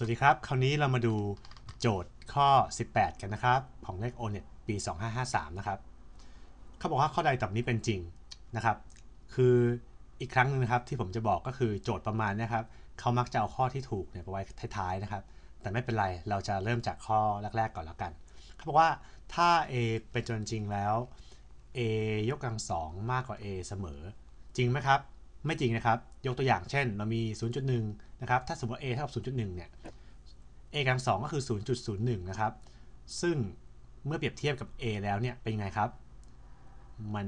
สวัสดีครับ คราวนี้เรามาดูโจทย์ข้อ 18 กันนะครับ ของเลข ONET ปี 2553 นะครับ เขาบอกว่าข้อใดต่อไปนี้เป็นจริงนะครับ คืออีกครั้งหนึ่งนะครับที่ผมจะบอกก็คือโจทย์ประมาณนะครับ เขามักจะเอาข้อที่ถูกเนี่ยไปไว้ท้ายๆนะครับ แต่ไม่เป็นไร เราจะเริ่มจากข้อแรกๆก่อนแล้วกัน เขาบอกว่าถ้า a เป็นจำนวนจริงแล้ว a ยกกำลังสองมากกว่า a เสมอ จริงไหมครับไม่จริงนะครับ ยกตัวอย่างเช่น เรามี 0.1 นะครับ ถ้าสมมติ a เท่ากับ 0.1 เนี่ย a กำลังสองก็คือ 0.01 นะครับ ซึ่งเมื่อเปรียบเทียบกับ a แล้วเนี่ยเป็นไงครับ มัน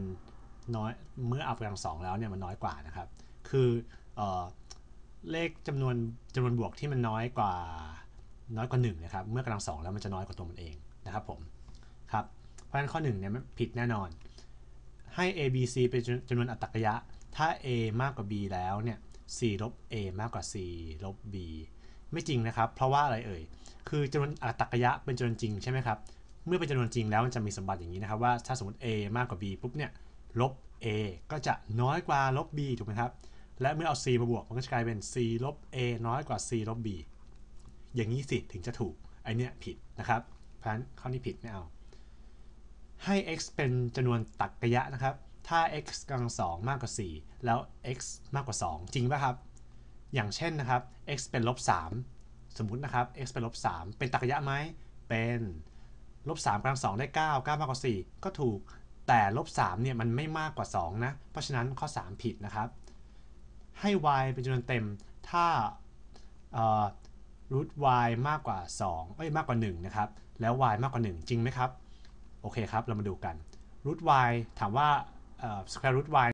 น้อยเมื่อเอากำลังสองแล้วเนี่ยมันน้อยกว่านะครับ คือเออเลขจำนวนจำนวนบวกที่มันน้อยกว่าน้อยกว่า1นะครับ เมื่อกำลังสองแล้วมันจะน้อยกว่าตัวมันเองนะครับผมครับ เพราะฉะนั้นข้อ1เนี่ยมันผิดแน่นอน ให้ a b c เป็นจำนวนอัตรกยะ ถ้า a มากกว่า b แล้วเนี่ย c ลบ a มากกว่า c ลบ b ไม่จริงนะครับ เพราะว่าอะไรเอ่ย คือจำนวนอัตรกยะเป็นจำนวนจริงใช่ไหมครับ เมื่อเป็นจำนวนจริงแล้วมันจะมีสมบัติอย่างนี้นะครับว่าถ้าสมมติ a มากกว่า b ปุ๊บเนี่ยลบ a ก็จะน้อยกว่าลบ b ถูกไหมครับ และเมื่อเอา c มาบวกมันก็จะกลายเป็น c ลบ a น้อยกว่า c ลบ b อย่างนี้สิถึงจะถูกไอเนี้ยผิดนะครับเพราะฉะนั้นข้อนี้ผิดไม่เอา ให้ x เป็นจำนวนตรรกยะนะครับ ถ้า x กำลังสองมากกว่า 4 แล้ว x มากกว่า 2 จริงป่ะครับ อย่างเช่นนะครับ x เป็นลบ3สมมุตินะครับ x เป็นลบ3เป็นตรรกยะไหมเป็นลบ3กำลังสองได้ 9 9 มากกว่า 4 ก็ถูก แต่ลบ3เนี่ยมันไม่มากกว่า 2 นะ เพราะฉะนั้นข้อ 3 ผิดนะครับ ให้ y เป็นจำนวนเต็มถ้ารูท y มากกว่า 2 เอ้ยมากกว่า 1 นะครับ แล้ว y มากกว่า 1 จริงไหมครับ โอเคครับ เรามาดูกัน root y ถามว่า square root y